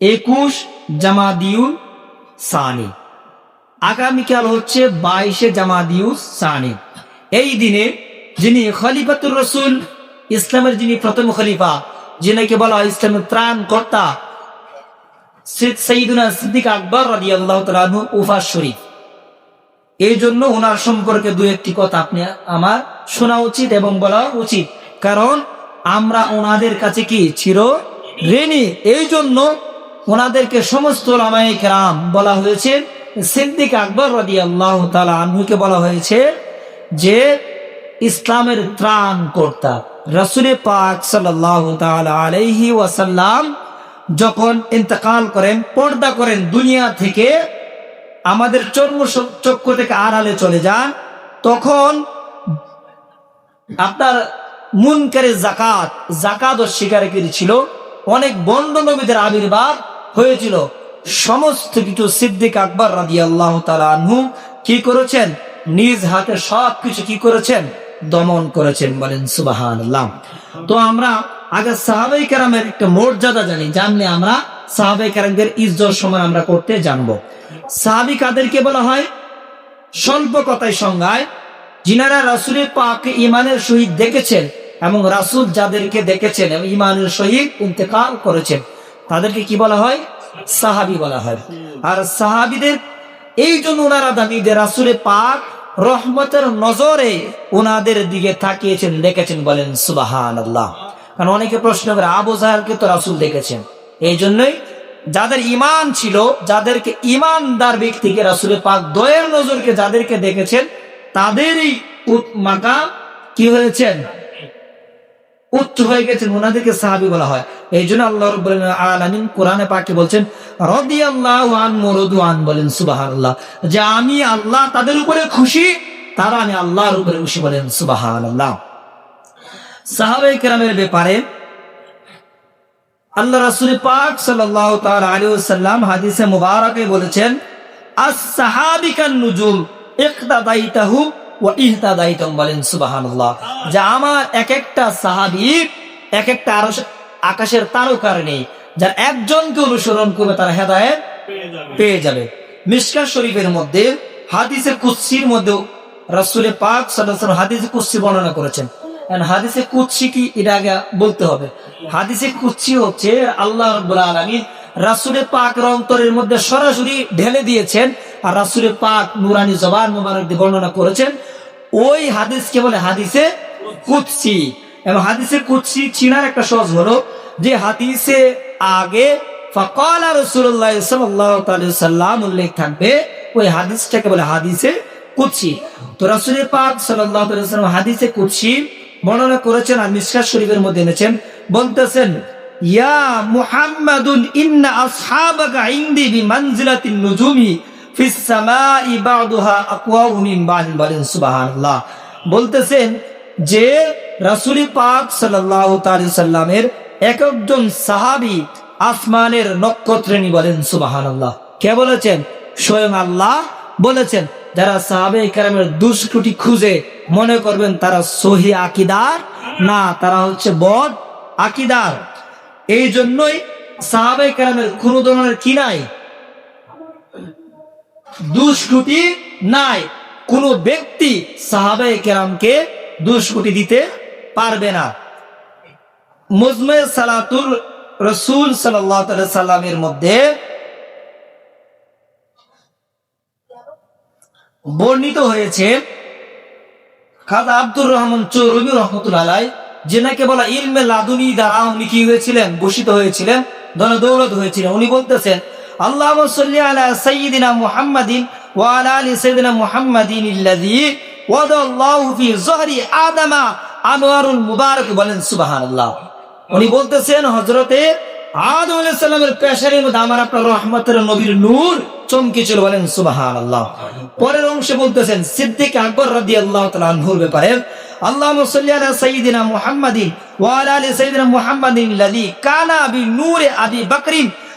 একুশ জামাদিউল সানি। আগামীকাল হচ্ছে বাইশে জামাদিউল সানি। এই দিনে যিনি খলিফাতুর রসুল, ইসলামের যিনি প্রথম খলিফা, যিনাকে বলা হয় ইসলামের ত্রাণ কর্তা সিদ্দিক আকবর রাজি আল্লাহ তালু উফা শরীফ। এই জন্য ওনার সম্পর্কে দু একটি কথা আপনি আমার শোনা উচিত এবং বলা উচিত। কারণ আমরা ওনাদের কাছে কি চির ঋণী এই জন্য ওনাদেরকে সমস্ত লামাই রাম বলা হয়েছে। সিদ্দিক আকবর রাজি আল্লাহ তালা আনহুকে বলা হয়েছে যে, ইসলামের ত্রাণ কর্তা রসুল পাক সাল্লাহ ওয়াসাল্লাম যখন ইন্তকাল করেন, পর্দা করেন দুনিয়া থেকে, আমাদের চর্ম চক্ষু থেকে আড়ালে চলে যান, তখন আপনার মুনকারে জাকাত জাকাত অস্বীকারী ছিল। অনেক বন্ড নবীদের আবির্ভাব হয়েছিল। সমস্ত কিছু সিদ্দিক আকবর রাজি আল্লাহ আনহু কি করেছেন? নিজ হাতে সব কিছু কি করেছেন? দমন করেছেন বলেন সুবাহান তো আমরা আগে সাহাবাই কারামের একটা মর্যাদা জানি, জানলে আমরা সাহাবাই কারামদের ইজ্জত সময় আমরা করতে জানব। সাহাবি কাদেরকে বলা হয়? স্বল্প কথায় সংজ্ঞায়, যিনারা রাসুলের পাকে ইমানের সহিত দেখেছেন এবং রাসুল যাদেরকে দেখেছেন এবং ইমানের সহিত ইন্তেকাল করেছেন। তাদেরকে কি বলা হয়? সাহাবি বলা হয়। আর সাহাবিদের এই জন্য ওনারা দাবি যে রাসুলের পাক রহমতের নজরে ওনাদের দিকে তাকিয়েছেন দেখেছেন বলেন সুবাহান আল্লাহ কারণ অনেকে প্রশ্ন করে আবু জাহালকে তো রাসুল দেখেছেন। এই জন্যই যাদের ইমান ছিল যাদেরকে ইমানদার ব্যক্তিকে রাসুলের পাক দয়ের নজরকে যাদেরকে দেখেছেন তাদেরই মাকা কি হয়েছেন? উচ্চ হয়ে গেছেন, ওনাদেরকে সাহাবি বলা হয়। এই জন্য আল্লাহ আলামিন কোরআনে পাকে বলছেন রদি আল্লাহ আন মরদু আন যে আমি আল্লাহ তাদের উপরে খুশি, তারা আমি আল্লাহর উপরে খুশি বলেন সুবাহ আল্লাহ সাহাবাই কেরামের ব্যাপারে আল্লাহ রাসুল পাক সাল্লাম হাদিসে মুবারকে বলেছেন আস সাহাবিকান নুজুম ইকতাদাইতাহু ও ইহতাদাইতাম বলেন যে আমার এক একটা এক একটা আকাশের তারকার নেই যার একজনকে অনুসরণ করবে তার হেদায়েত পেয়ে যাবে। মিশকার শরীফের মধ্যে হাদিসে কুৎসির মধ্যে রাসূলে পাক আলাইহি হাদিসে কুৎসি বর্ণনা করেছেন। হাদিসে কুৎসি কি এটা আগে বলতে হবে। হাদিসে কুৎসি হচ্ছে আল্লাহ রব্বুল আলামিন রাসুলে পাক অন্তরের মধ্যে সরাসরি ঢেলে দিয়েছেন আর রাসুলে পাক নুরানি জবান মুবারক দিয়ে বর্ণনা করেছেন, ওই হাদিসকে বলে? হাদিসে কুৎসি এবং হাদিসে কুৎসি চিনার একটা সহজ হলো যে হাদিসে আগে সাল্লাম উল্লেখ থাকবে, ওই হাদিসটাকে বলে? হাদিসে তো পাক সাল্লাহ হাদিসে বর্ণনা করেছেন আর শরীফের মধ্যে এনেছেন, বলতেছেন, ইয়া বিমানজিলাতিন নুজুমি বলতেছেন যে রাসূল পাক সাল্লামের এক একজন সাহাবী আসমানের নক্ষত্রেণী বলেন, সুবহানাল্লাহ। কে বলেছেন? স্বয়ং আল্লাহ বলেছেন, যারা সাহাবে কারামের দুষ্কৃতি খুঁজে মনে করবেন তারা সহি আকিদার, না, তারা হচ্ছে বদ আকিদার। এই জন্যই সাহাবে কারামের কোন ধরনের কি নাই? দুষ্কৃতি নাই। কোন ব্যক্তি সাহাবে কেরামকে দুষ্কৃতি দিতে পারবে না। মুজমে সালাতুল রসুল সাল্লামের মধ্যে বর্ণিত হয়েছে, খাজা আব্দুর রহমান চৌরবি রহমতুল্লাহ যেনাকে বলা ইলমে লাদুনি দ্বারা উনি কি হয়েছিলেন? ভূষিত হয়েছিলেন ধন দৌলত হয়েছিলেন। উনি বলতেছেন আল্লাহ সাল্লি আলা সাইয়্যিদিনা মুহাম্মাদিন ওয়া আলা আলি সাইয়্যিদিনা মুহাম্মাদিন ইল্লাযী ওয়াদাল্লাহু ফি যহরি আদামা আনোয়ারুল মুবারক বলেন, সুবহানাল্লাহ। উনি বলতেছেন, হযরতে আদম আলাইহিস সালামের পেশারের মধ্যে আমার আপনার রহমতের নবীর নূর চমকেছিল বলেন সুবাহান আল্লাহ পরের অংশে বলতেছেন, সিদ্দিক আকবর রাদি আল্লাহ তালুর ব্যাপারে সঈদিনা মুহাম্মাদিন ওয়াল আলী সঈদিনা মুহাম্মাদিন লাদি কানা বি নূরে আবি বকরিন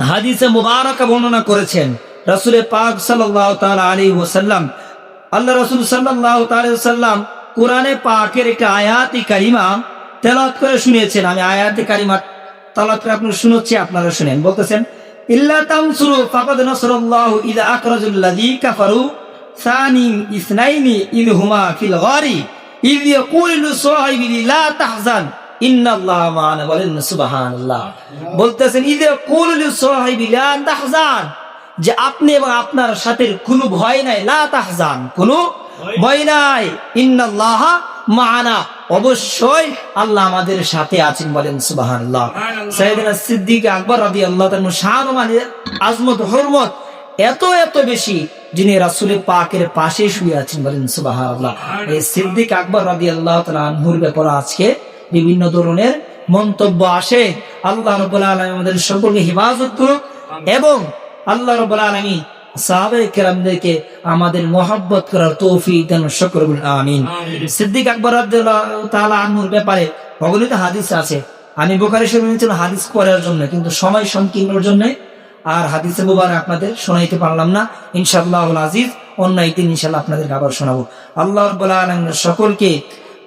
হাদিসে মুবারকা বর্ণনা করেছেন রাসূলে পাক তাআলা আলাইহি ওয়াসাল্লাম। আল্লাহ রাসূল আলাইহি কোরআনে পাকের একটা আয়াতি কারিমা তেলাওয়াত করে শুনিয়েছেন। আমি আয়াতি কারিমা তেলাওয়াত করে আপনারা শুনাচ্ছি আপনারা শুনেন। বলতেছেন, ইল্লা তানসুরু ফাকাদ ফিল বলেন বলতেছেন ইয়াকুলু লিসাহিবিহি লা তাহজান। যে আপনি এবং আপনার সাথে কোনো ভয় নাই লা কোনো ভয় নাই। ইন্নাল্লাহা মা'ানা অবশ্যই আল্লাহ আমাদের সাথে আছেন বলেন সাইয়েদনা সিদ্দিক আকবর শান মানে আজমত হরমত এত এত বেশি যিনি রাসূলের পাকের পাশে শুয়ে আছেন বলেন সুবহানাল্লাহ। এই সিদ্দিক আকবর তাআলা আনহুর ব্যাপারে আজকে বিভিন্ন ধরনের মন্তব্য আসে। আল্লাহ রাব্বুল আলামিন আমাদের সকলকে হেফাজত করুক এবং আল্লাহ রাব্বুল আলামিন সাহাবায়ে কেরামদেরকে আমাদের মহব্বত করার তৌফিক দান শুকর আমিন। সিদ্দিক আকবর তাআলা আনহুর ব্যাপারে অগণিত হাদিস আছে। আমি বুখারী শরীফ নিয়েছিল হাদিস করার জন্য কিন্তু সময় সংকীর্ণর জন্য আর হাদিসে মুবারক আপনাদের শোনাইতে পারলাম না। ইনশাআল্লাহ আজিজ অন্য একদিন ইনশাআল্লাহ আপনাদের আবার শোনাবো। আল্লাহ রাব্বুল আলামিন সকলকে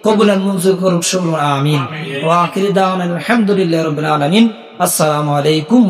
কবুলান মঞ্জুর করুক শুকর আমিন। ওয়া আখিরি দাওয়ানা আলহামদুলিল্লাহি রাব্বিল আলামিন। আসসালামু আলাইকুম